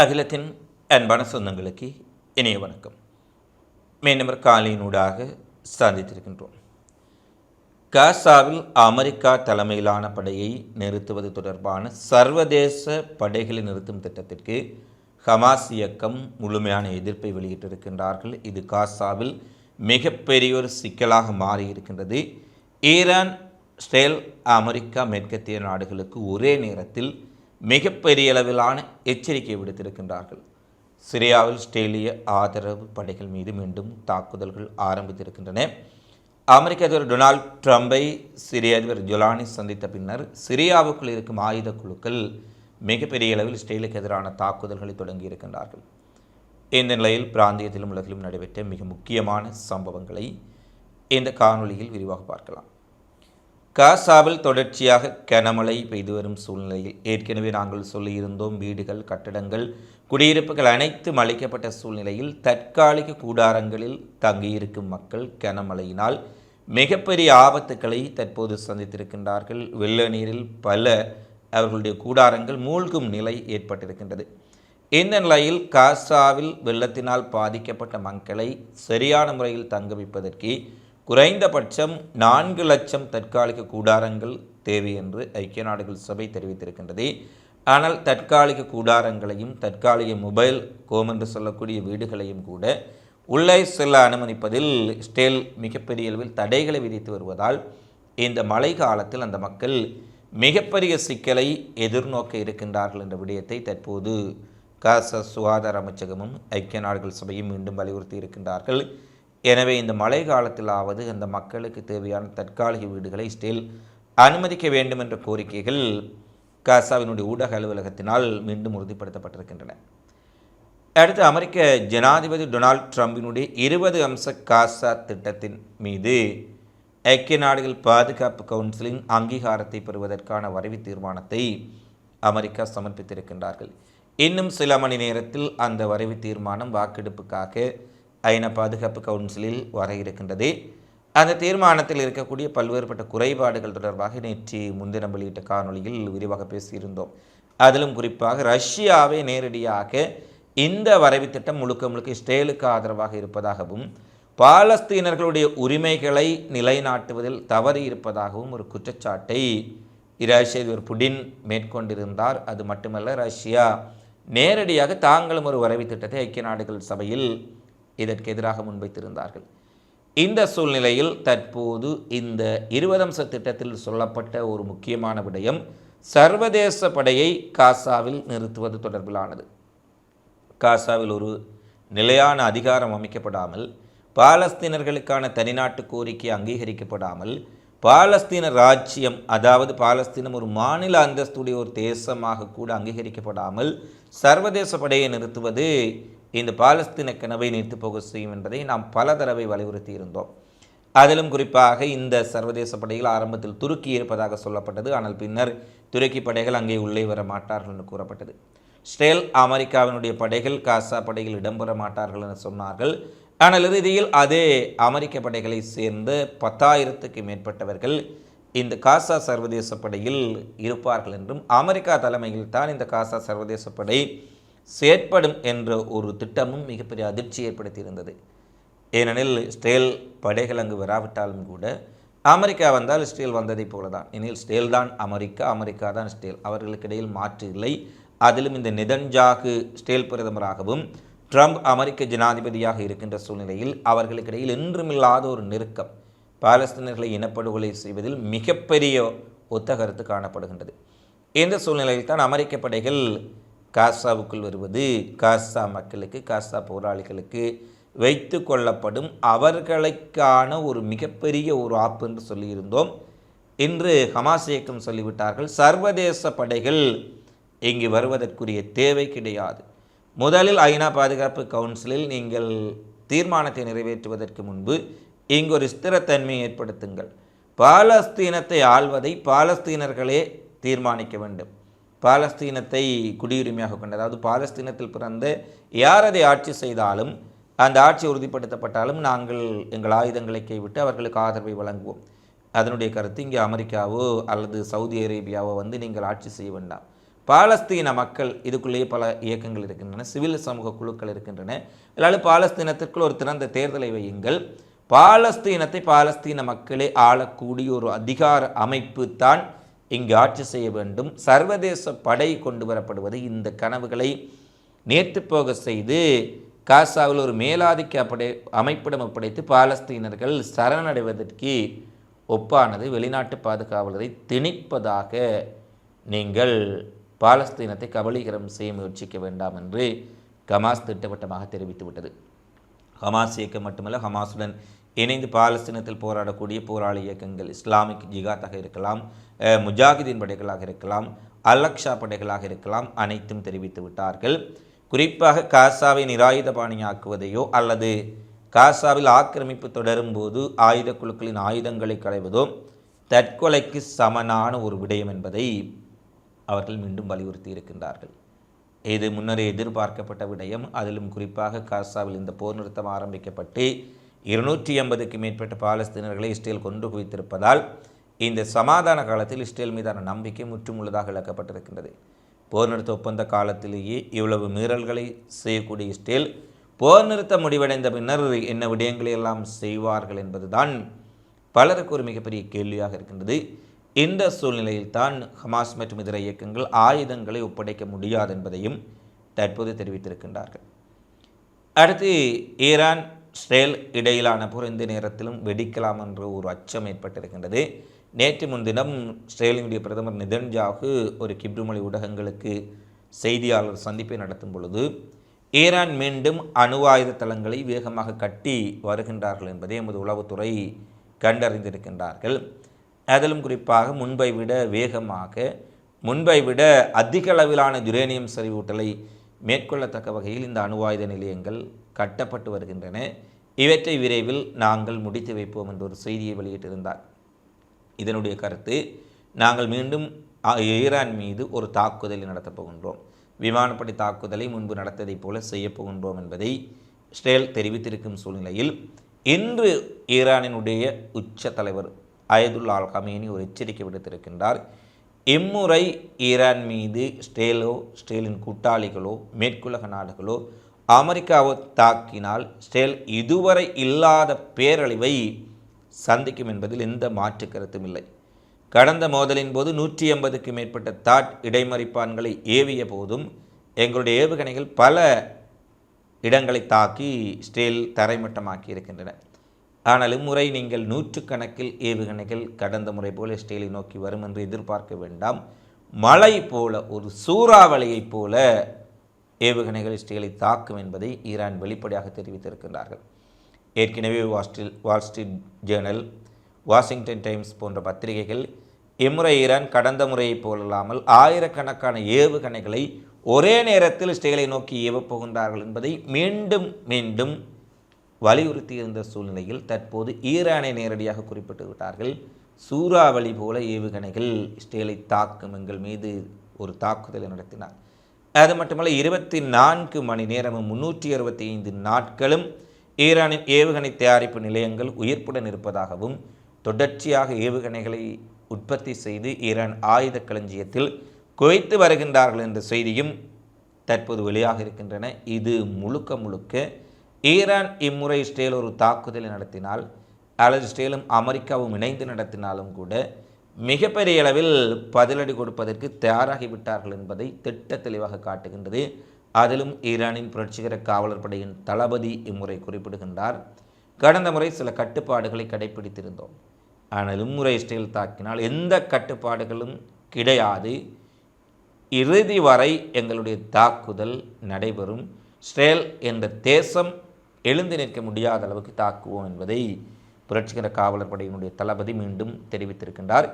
அகிலத்தின் அன்பான சொந்தங்களுக்கு இணைய வணக்கம். மீண்டும் காலையினூடாக சந்தித்திருக்கின்றோம். காசாவில் அமெரிக்கா தலைமையிலான படையை நிறுத்துவது தொடர்பான சர்வதேச படைகளை நிறுத்தும் திட்டத்திற்கு ஹமாஸ் இயக்கம் முழுமையான எதிர்ப்பை வெளியிட்டிருக்கின்றார்கள். இது காசாவில் மிகப்பெரிய ஒரு சிக்கலாக மாறியிருக்கின்றது. ஈரான் ஸ்டேல் அமெரிக்கா மேற்கத்திய நாடுகளுக்கு ஒரே நேரத்தில் மிகப்பெரிய அளவிலான எச்சரிக்கை விடுத்திருக்கின்றார்கள். சிரியாவில் இஸ்ரேலிய ஆதரவு படைகள் மீது மீண்டும் தாக்குதல்கள் ஆரம்பித்திருக்கின்றன. அமெரிக்க அதிபர் டொனால்ட் ட்ரம்பை சிரிய அதிபர் ஜொலானி சந்தித்த பின்னர் சிரியாவுக்குள் இருக்கும் ஆயுத குழுக்கள் மிகப்பெரிய அளவில் இஸ்ரேலுக்கு எதிரான தாக்குதல்களை தொடங்கியிருக்கின்றார்கள் இந்த நிலையில் பிராந்தியத்திலும் உலகிலும் நடைபெற்ற மிக முக்கியமான சம்பவங்களை இந்த காணொலியில் விரிவாக பார்க்கலாம். காசாவில் தொடர்ச்சியாக கனமழை பெய்து வரும் சூழ்நிலையில் ஏற்கனவே நாங்கள் சொல்லியிருந்தோம் வீடுகள் கட்டடங்கள் குடியிருப்புகள் அனைத்தும் அளிக்கப்பட்ட சூழ்நிலையில் தற்காலிக கூடாரங்களில் தங்கியிருக்கும் மக்கள் கனமழையினால் மிகப்பெரிய ஆபத்துக்களை தற்போது சந்தித்திருக்கின்றார்கள். வெள்ள நீரில் பல அவர்களுடைய கூடாரங்கள் மூழ்கும் நிலை ஏற்பட்டிருக்கின்றது. இந்த நிலையில் காசாவில் வெள்ளத்தினால் பாதிக்கப்பட்ட மக்களை சரியான முறையில் தங்க வைப்பதற்கு குறைந்தபட்சம் நான்கு லட்சம் தற்காலிக கூடாரங்கள் தேவை என்று ஐக்கிய நாடுகள் சபை தெரிவித்திருக்கின்றது. ஆனால் தற்காலிக கூடாரங்களையும் தற்காலிக மொபைல் கோம் என்று சொல்லக்கூடிய வீடுகளையும் கூட உள்ளே செல்ல அனுமதிப்பதில் ஸ்டேல் மிகப்பெரிய அளவில் தடைகளை விதித்து வருவதால் இந்த மழை காலத்தில் அந்த மக்கள் மிகப்பெரிய சிக்கலை எதிர்நோக்க இருக்கின்றார்கள் என்ற விடயத்தை தற்போது காச சுகாதார அமைச்சகமும் ஐக்கிய நாடுகள் சபையும் மீண்டும் வலியுறுத்தி இருக்கின்றார்கள். எனவே இந்த மழை காலத்திலாவது அந்த மக்களுக்கு தேவையான தற்காலிக வீடுகளை ஸ்டில் அனுமதிக்க வேண்டும் என்ற கோரிக்கைகள் காசாவினுடைய ஊடக அலுவலகத்தினால் மீண்டும் உறுதிப்படுத்தப்பட்டிருக்கின்றன. அடுத்து அமெரிக்க ஜனாதிபதி டொனால்ட் ட்ரம்பினுடைய இருபது அம்ச காசா திட்டத்தின் மீது ஐக்கிய நாடுகள் பாதுகாப்பு கவுன்சிலின் அங்கீகாரத்தை பெறுவதற்கான வரைவு தீர்மானத்தை அமெரிக்கா சமர்ப்பித்திருக்கின்றார்கள். இன்னும் சில மணி நேரத்தில் அந்த வரைவு தீர்மானம் வாக்கெடுப்புக்காக ஐநா பாதுகாப்பு கவுன்சிலில் வர இருக்கின்றது அந்த தீர்மானத்தில் இருக்கக்கூடிய பல்வேறுபட்ட குறைபாடுகள் தொடர்பாக நேற்று முன்தினம் வெளியிட்ட காணொளியில் விரிவாக பேசியிருந்தோம். அதிலும் குறிப்பாக ரஷ்யாவை நேரடியாக இந்த வரைவு திட்டம் முழுக்க முழுக்க இஸ்ரேலுக்கு ஆதரவாக இருப்பதாகவும் பாலஸ்தீனர்களுடைய உரிமைகளை நிலைநாட்டுவதில் தவறி இருப்பதாகவும் ஒரு குற்றச்சாட்டை ரஷ்யர் புடின் மேற்கொண்டிருந்தார். அது மட்டுமல்ல ரஷ்யா நேரடியாக தாங்களும் ஒரு வரைவு திட்டத்தை ஐக்கிய நாடுகள் சபையில் இதற்கு எதிராக முன்வைத்திருந்தார்கள். இந்த சூழ்நிலையில் தற்போது இந்த இருபதம்ச திட்டத்தில் சொல்லப்பட்ட ஒரு முக்கியமான விடயம் சர்வதேச படையை காசாவில் நிறுத்துவது தொடர்பிலானது. காசாவில் ஒரு நிலையான அதிகாரம் அமைக்கப்படாமல் பாலஸ்தீனர்களுக்கான தனிநாட்டு கோரிக்கை அங்கீகரிக்கப்படாமல் பாலஸ்தீன ராஜ்யம் அதாவது பாலஸ்தீனம் ஒரு மாநில அந்தஸ்துடைய ஒரு தேசமாக கூட அங்கீகரிக்கப்படாமல் சர்வதேச படையை நிறுத்துவது இந்த பாலஸ்தீன கனவை நீர்த்து போக செய்யும் என்பதை நாம் பல தடவை வலியுறுத்தி இருந்தோம். அதிலும் குறிப்பாக இந்த சர்வதேச படைகள் ஆரம்பத்தில் துருக்கி இருப்பதாக சொல்லப்பட்டது. ஆனால் பின்னர் துருக்கி படைகள் அங்கே உள்ளே வர மாட்டார்கள் என்று கூறப்பட்டது. ஸ்ரேல் அமெரிக்காவினுடைய படைகள் காசா படைகள் இடம்பெற மாட்டார்கள் என சொன்னார்கள். ஆனால் இறுதியில் அதே அமெரிக்க படைகளை சேர்ந்த பத்தாயிரத்துக்கு மேற்பட்டவர்கள் இந்த காசா சர்வதேச படையில் இருப்பார்கள் என்றும் அமெரிக்கா தலைமையில் தான் இந்த காசா சர்வதேச படை செயற்படும் என்ற ஒரு திட்டமும் மிகப்பெரிய அதிர்ச்சி ஏற்படுத்தியிருந்தது. ஏனெனில் ஸ்டேல் படைகள் அங்கு வராவிட்டாலும் கூட அமெரிக்கா வந்தால் ஸ்டேல் வந்ததைப் போல தான் எனில் ஸ்டேல் தான் அமெரிக்கா அமெரிக்கா தான் ஸ்டேல். அவர்களுக்கு இடையில் மாற்று இல்லை. அதிலும் இந்த நிதன்ஜாகு ஸ்டேல் பிரதமராகவும் ட்ரம்ப் அமெரிக்க ஜனாதிபதியாக இருக்கின்ற சூழ்நிலையில் அவர்களுக்கிடையில் என்றுமில்லாத ஒரு நெருக்கம் பாலஸ்தீனர்களை இனப்படுகொலை செய்வதில் மிகப்பெரிய ஒத்த கருத்து காணப்படுகின்றது. இந்த சூழ்நிலையில் தான் அமெரிக்க படைகள் காசாவுக்குள் வருவது காசா மக்களுக்கு காசா போராளிகளுக்கு வைத்து கொள்ளப்படும் அவர்களுக்கான ஒரு மிகப்பெரிய ஒரு ஆப்பு என்று சொல்லியிருந்தோம். இன்று ஹமாஸ் இயக்கம் சொல்லிவிட்டார்கள் சர்வதேச படைகள் இங்கு வருவதற்குரிய தேவை கிடையாது. முதலில் ஐநா பாதுகாப்பு கவுன்சிலில் நீங்கள் தீர்மானத்தை நிறைவேற்றுவதற்கு முன்பு இங்கு ஒரு ஸ்திரத்தன்மையை ஏற்படுத்துங்கள். பாலஸ்தீனத்தை ஆள்வதை பாலஸ்தீனர்களே தீர்மானிக்க வேண்டும். பாலஸ்தீனத்தை குடியுரிமையாக கொண்ட அதாவது பாலஸ்தீனத்தில் பிறந்து யார் அதை ஆட்சி செய்தாலும் அந்த ஆட்சி உறுதிப்படுத்தப்பட்டாலும் நாங்கள் எங்கள் ஆயுதங்களை கைவிட்டு அவர்களுக்கு ஆதரவை வழங்குவோம். அதனுடைய கருத்து இங்கே அமெரிக்காவோ அல்லது சவுதி அரேபியாவோ வந்து நீங்கள் ஆட்சி செய்ய வேண்டாம். பாலஸ்தீன மக்கள் இதுக்குள்ளேயே பல இயக்கங்கள் இருக்கின்றன சிவில் சமூக குழுக்கள் இருக்கின்றன. எல்லாரும் பாலஸ்தீனத்திற்குள் ஒரு திறந்த தேர்தலை வையுங்கள். பாலஸ்தீனத்தை பாலஸ்தீன மக்களே ஆளக்கூடிய ஒரு அதிகார அமைப்பு தான் இங்கு ஆட்சி செய்ய வேண்டும். சர்வதேச படை கொண்டு வரப்படுவது இந்த கனவுகளை நேற்று போக செய்து காசாவில் ஒரு மேலாதிக்க அப்படை அமைப்பிடம் ஒப்படைத்து பாலஸ்தீனர்கள் சரணடைவதற்கு ஒப்பானது. வெளிநாட்டு பாதுகாவலரை திணிப்பதாக நீங்கள் பாலஸ்தீனத்தை கபலீகரம் செய்ய முயற்சிக்க வேண்டாம் என்று ஹமாஸ் திட்டவட்டமாக தெரிவித்துவிட்டது. ஹமாஸ் இயக்கம் மட்டுமல்ல ஹமாஸுடன் இணைந்து பாலஸ்தீனத்தில் போராடக்கூடிய போராளி இயக்கங்கள் இஸ்லாமிக் ஜிகாத்தாக இருக்கலாம் முஜாஹிதீன் படைகளாக இருக்கலாம் அலக்ஷா படைகளாக இருக்கலாம் அனைத்தும் தெரிவித்து விட்டார்கள். குறிப்பாக காசாவை நிராயுத பாணியாக்குவதையோ அல்லது காசாவில் ஆக்கிரமிப்பு தொடரும் போது ஆயுத குழுக்களின் ஆயுதங்களை களைவதோ தற்கொலைக்கு சமனான ஒரு விடயம் என்பதை அவர்கள் மீண்டும் வலியுறுத்தி இருக்கின்றார்கள். இது முன்னரே எதிர்பார்க்கப்பட்ட விடயம். அதிலும் குறிப்பாக காசாவில் இந்த போர் நிறுத்தம் ஆரம்பிக்கப்பட்டு இருநூற்றி ஐம்பதுக்கு மேற்பட்ட பாலஸ்தீனர்களை இஸ்ரேல் கொண்டு குவித்திருப்பதால் இந்த சமாதான காலத்தில் இஸ்ரேல் மீதான நம்பிக்கை முற்றுமுள்ளதாக இழக்கப்பட்டிருக்கின்றது. போர் நிறுத்த ஒப்பந்த காலத்திலேயே இவ்வளவு மீறல்களை செய்யக்கூடிய இஸ்ரேல் போர் நிறுத்த முடிவடைந்த பின்னர் என்ன விடயங்களை எல்லாம் செய்வார்கள் என்பதுதான் பலருக்கு ஒரு மிகப்பெரிய கேள்வியாக இருக்கின்றது. இந்த சூழ்நிலையில்தான் ஹமாஸ் மற்றும் இதர இயக்கங்கள் ஆயுதங்களை ஒப்படைக்க முடியாது என்பதையும் தற்போது தெரிவித்திருக்கின்றார்கள். அடுத்து ஈரான் இஸ்ரேல் இடையிலான போர் இந்த நேரத்திலும் வெடிக்கலாம் என்ற ஒரு அச்சம் ஏற்பட்டிருக்கின்றது. நேற்று முன்தினம் இஸ்ரேலினுடைய பிரதமர் நிதன்ஜாகு ஒரு கிப்ருமொழி ஊடகங்களுக்கு செய்தியாளர் சந்திப்பை நடத்தும் பொழுது ஈரான் மீண்டும் அணு ஆயுத தளங்களை வேகமாக கட்டி வருகின்றார்கள் என்பதை எமது உளவுத்துறை கண்டறிந்திருக்கின்றார்கள். அதிலும் குறிப்பாக முன்பை விட வேகமாக முன்பை விட அதிக அளவிலான யுரேனியம் செறிவூட்டலை மேற்கொள்ளத்தக்க வகையில் இந்த அணுவாயுத நிலையங்கள் கட்டப்பட்டு வருகின்றன. இவற்றை விரைவில் நாங்கள் முடித்து வைப்போம் என்ற ஒரு செய்தியை வெளியிட்டிருந்தார். இதனுடைய கருத்து நாங்கள் மீண்டும் ஈரான் மீது ஒரு தாக்குதலை நடத்தப் போகின்றோம். விமானப்படை தாக்குதலை முன்பு நடத்ததைப் போல செய்யப் போகின்றோம் என்பதை இஸ்ரேல் தெரிவித்திருக்கும் சூழ்நிலையில் இன்று ஈரானினுடைய உச்ச தலைவர் அயதுல்லா அல் கமேனி ஒரு எச்சரிக்கை விடுத்திருக்கின்றார். இம்முறை ஈரான் மீது ஸ்டேலோ ஸ்டேலின் கூட்டாளிகளோ மேற்குலக நாடுகளோ அமெரிக்காவோ தாக்கினால் ஸ்டேல் இதுவரை இல்லாத பேரழிவை சந்திக்கும் என்பதில் எந்த மாற்று கருத்தும் இல்லை. கடந்த மோதலின் போது நூற்றி ஐம்பதுக்கு மேற்பட்ட தாட் இடைமறிப்பான்களை ஏவிய போதும் எங்களுடைய ஏவுகணைகள் பல இடங்களை தாக்கி ஸ்டேல் தரைமட்டமாக்கி இருக்கின்றன ஆனால் இம்முறை நீங்கள் நூற்றுக்கணக்கில் ஏவுகணைகள் கடந்த முறை போல ஸ்டேலை நோக்கி வரும் என்று எதிர்பார்க்க வேண்டாம். மழை போல ஒரு சூறாவளியைப் போல ஏவுகணைகள் ஸ்டேலை தாக்கும் என்பதை ஈரான் வெளிப்படையாக தெரிவித்திருக்கின்றார்கள். ஏற்கனவே வாஸ்டில் Wall Street journal Washington Times போன்ற பத்திரிகைகள் இம்முறை ஈரான் கடந்த முறையைப் போலல்லாமல் ஆயிரக்கணக்கான ஏவுகணைகளை ஒரே நேரத்தில் ஸ்டேலை நோக்கி ஏவப் போகின்றார்கள் என்பதை மீண்டும் மீண்டும் வலியுறுத்தியிருந்த சூழ்நிலையில் தற்போது ஈரானை நேரடியாக குறிப்பிட்டு விட்டார்கள். சூறாவளி போல ஏவுகணைகள் இஸ்ரேலை தாக்கும் எங்கள் மீது ஒரு தாக்குதலை நடத்தினார். அது மட்டுமல்ல இருபத்தி நான்கு மணி நேரமும் முன்னூற்றி அறுபத்தி ஐந்து நாட்களும் ஈரானின் ஏவுகணை தயாரிப்பு நிலையங்கள் உயிர்ப்புடன் இருப்பதாகவும் தொடர்ச்சியாக ஏவுகணைகளை உற்பத்தி செய்து ஈரான் ஆயுத களஞ்சியத்தில் குவைத்து வருகின்றார்கள் என்ற செய்தியும் தற்போது வெளியாக இருக்கின்றன. இது முழுக்க முழுக்க ஈரான் இம்முறை இஸ்ரேல் ஒரு தாக்குதலை நடத்தினால் அல்லது இஸ்ரேலும் அமெரிக்காவும் இணைந்து நடத்தினாலும் கூட மிகப்பெரிய அளவில் பதிலடி கொடுப்பதற்கு தயாராகிவிட்டார்கள் என்பதை திட்ட தெளிவாக காட்டுகின்றது. அதிலும் ஈரானின் புரட்சிகர காவலர் படையின் தளபதி இம்முறை குறிப்பிடுகின்றார். கடந்த முறை சில கட்டுப்பாடுகளை கடைபிடித்திருந்தோம் ஆனால் இம்முறை இஸ்ரேல் தாக்கினால் எந்த கட்டுப்பாடுகளும் கிடையாது. இறுதி வரை எங்களுடைய தாக்குதல் நடைபெறும். ஸ்ரேல் என்ற தேசம் எழுந்து நிற்க முடியாத அளவுக்கு தாக்குவோம் என்பதை புரட்சிகர காவலர் படையினுடைய தளபதி மீண்டும் தெரிவித்திருக்கின்றார்.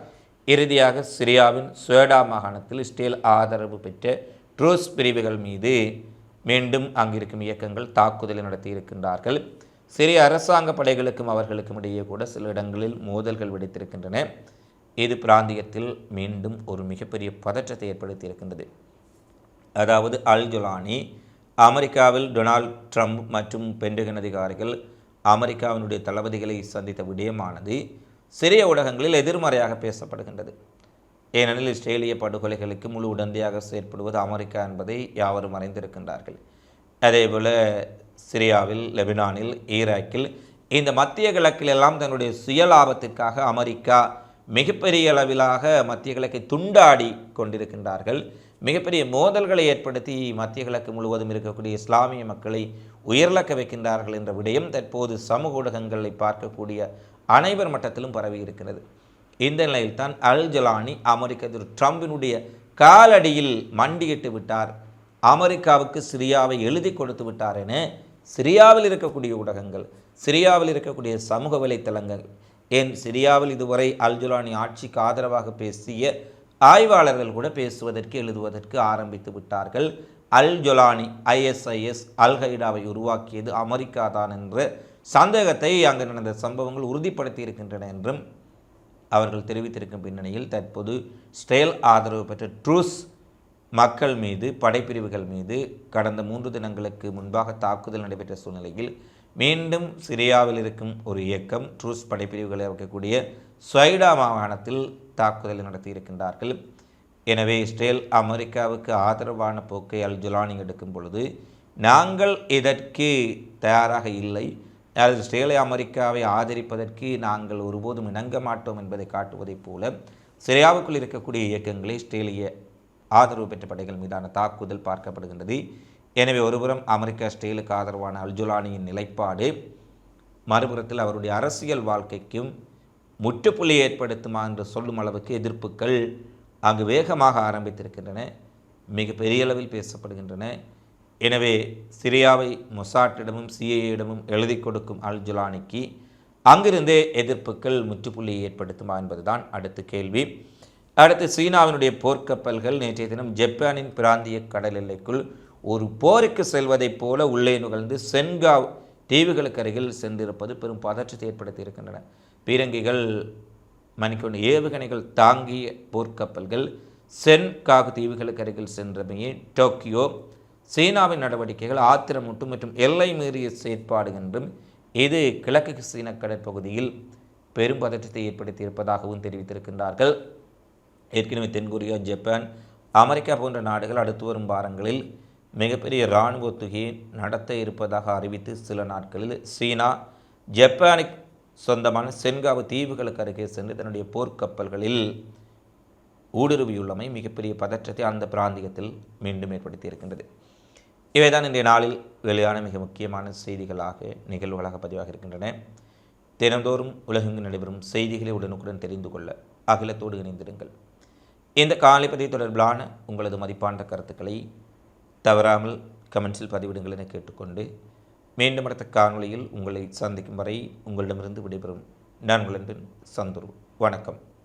இறுதியாக சிரியாவின் சுவேடா மாகாணத்தில் இஸ்ரேல் ஆதரவு பெற்ற ட்ரூஸ் பிரிவுகள் மீது மீண்டும் அங்கிருக்கும் இயக்கங்கள் தாக்குதலை நடத்தியிருக்கின்றார்கள். சிறிய அரசாங்க படைகளுக்கும் அவர்களுக்கும் இடையே கூட சில இடங்களில் மோதல்கள் வெடித்திருக்கின்றன. இது பிராந்தியத்தில் மீண்டும் ஒரு மிகப்பெரிய பதற்றத்தை ஏற்படுத்தியிருக்கின்றது. அதாவது அல் ஜொலானி அமெரிக்காவில் டொனால்ட் ட்ரம்ப் மற்றும் பென்டகன் அதிகாரிகள் அமெரிக்காவினுடைய தளபதிகளை சந்தித்த விடயமானது சிறிய ஊடகங்களில் எதிர்மறையாக பேசப்படுகின்றது. ஏனெனில் இஸ்ரேலிய படுகொலைகளுக்கு முழு உடந்தையாக செயற்படுவது அமெரிக்கா என்பதை யாவரும் அறிந்திருக்கின்றார்கள். அதேபோல சிரியாவில் லெபனானில் ஈராக்கில் இந்த மத்திய கிழக்கில் எல்லாம் தன்னுடைய சுய லாபத்திற்காக அமெரிக்கா மிகப்பெரிய அளவிலாக மத்திய கிழக்கை துண்டாடி கொண்டிருக்கின்றார்கள். மிகப்பெரிய மோதல்களை ஏற்படுத்தி மத்திய கிழக்கு முழுவதும் இருக்கக்கூடிய இஸ்லாமிய மக்களை உயர்லக்க வைக்கின்றார்கள் என்ற விடயம் தற்போது சமூக ஊடகங்களை பார்க்கக்கூடிய அனைவர் மட்டத்திலும் பரவி இருக்கிறது. இந்த நிலையில்தான் அல் ஜலானி அமெரிக்க திரு ட்ரம்பினுடைய காலடியில் மண்டியிட்டு விட்டார். அமெரிக்காவுக்கு சிரியாவை எழுதி கொடுத்து விட்டார் என சிரியாவில் இருக்கக்கூடிய ஊடகங்கள் சிரியாவில் இருக்கக்கூடிய சமூக வலைத்தளங்கள் ஏன் சிரியாவில் இதுவரை அல் ஜுலானி ஆட்சிக்கு ஆதரவாக பேசிய ஆய்வாளர்கள் கூட பேசுவதற்கு எழுதுவதற்கு ஆரம்பித்து விட்டார்கள். அல் ஜொலானி ஐஎஸ்ஐஎஸ் அல் ஹைடாவை உருவாக்கியது அமெரிக்கா தான் என்ற சந்தேகத்தை அங்கு நடந்த சம்பவங்கள் உறுதிப்படுத்தி இருக்கின்றன என்றும் அவர்கள் தெரிவித்திருக்கும் பின்னணியில் தற்போது ஸ்டேல் ஆதரவு பெற்ற ட்ரூஸ் மக்கள் மீது படைப்பிரிவுகள் மீது கடந்த மூன்று தினங்களுக்கு முன்பாக தாக்குதல் நடைபெற்ற சூழ்நிலையில் மீண்டும் சிரியாவில் இருக்கும் ஒரு இயக்கம் ட்ரூஸ் படைப்பிரிவுகளை இருக்கக்கூடிய ஸ்வைடா மாகாணத்தில் தாக்குதலை நடத்தியிருக்கின்றார்கள். எனவே இஸ்ரேல் அமெரிக்காவுக்கு ஆதரவான போக்கை அல் ஜுலானி எடுக்கும் பொழுது நாங்கள் இதற்கு தயாராக இல்லை. அதாவது இஸ்ரேலை அமெரிக்காவை ஆதரிப்பதற்கு நாங்கள் ஒருபோதும் இணங்க மாட்டோம் என்பதை காட்டுவதைப் போல சிரியாவுக்குள் இருக்கக்கூடிய இயக்கங்களை இஸ்ரேலிய ஆதரவு பெற்ற படைகள் மீதான தாக்குதல் பார்க்கப்படுகின்றது. எனவே ஒருபுறம் அமெரிக்கா இஸ்ரேலுக்கு ஆதரவான அல்ஜுலானியின் நிலைப்பாடு மறுபுறத்தில் அவருடைய அரசியல் வாழ்க்கைக்கும் முற்றுப்புள்ளி ஏற்படுத்துமா என்று சொல்லும் அளவுக்கு எதிர்ப்புகள் அங்கு வேகமாக ஆரம்பித்திருக்கின்றன மிக பெரிய அளவில் பேசப்படுகின்றன. எனவே சிரியாவை மொசாட்டிடமும் சிஏயிடமும் எழுதி கொடுக்கும் அல் ஜுலானிக்கு அங்கிருந்தே எதிர்ப்புகள் முற்றுப்புள்ளியை ஏற்படுத்துமா என்பதுதான் அடுத்த கேள்வி. அடுத்து சீனாவினுடைய போர்க்கப்பல்கள் நேற்றைய தினம் ஜப்பானின் பிராந்திய கடல் எல்லைக்குள் ஒரு போருக்கு செல்வதைப் போல உள்ளே நுகழ்ந்து சென்காவ் தீவுகளுக்கு அருகில் சென்றிருப்பது பெரும் பதற்றத்தை ஏற்படுத்தி இருக்கின்றன. பீரங்கிகள் மணிக்கொண்டு ஏவுகணைகள் தாங்கிய போர்க்கப்பல்கள் சென்காகு தீவுகளுக்கு அருகில் சென்றமையே டோக்கியோ. சீனாவின் நடவடிக்கைகள் ஆத்திரமூட்டும் மற்றும் எல்லை மீறிய செயற்பாடு என்றும் இது கிழக்கு சீன கடற்பகுதியில் பெரும் பதற்றத்தை ஏற்படுத்தி இருப்பதாகவும் தெரிவித்திருக்கின்றார்கள். ஏற்கனவே தென்கொரியா ஜப்பான் அமெரிக்கா போன்ற நாடுகள் அடுத்து வரும் வாரங்களில் மிகப்பெரிய இராணுவ தொகையை நடத்த இருப்பதாக அறிவித்து சில நாட்களில் சீனா ஜப்பானுக்கு சொந்தமான சென்காவு தீவுகளுக்கு அருகே சென்று தன்னுடைய போர்க்கப்பல்களில் ஊடுருவியுள்ளமை மிகப்பெரிய பதற்றத்தை அந்த பிராந்தியத்தில் மீண்டும் ஏற்படுத்தி இருக்கின்றது இவைதான் இன்றைய நாளில் வெளியான மிக முக்கியமான செய்திகளாக நிகழ்வுகளாக பதிவாக இருக்கின்றன. தினந்தோறும் உலகெங்கு நடைபெறும் செய்திகளை உடனுக்குடன் தெரிந்து கொள்ள அகிலத்தோடு இணைந்திருங்கள். இந்த காலைப்பதிவு தொடர்பிலான உங்களது மதிப்பான கருத்துக்களை தவறாமல் கமெண்ட்ஸில் பதிவிடுங்கள் என கேட்டுக்கொண்டு மீண்டும் அடுத்த காணொலியில் உங்களை சந்திக்கும் வரை உங்களிடமிருந்து விடைபெறும். நான் உங்கள் சந்துரு. வணக்கம்.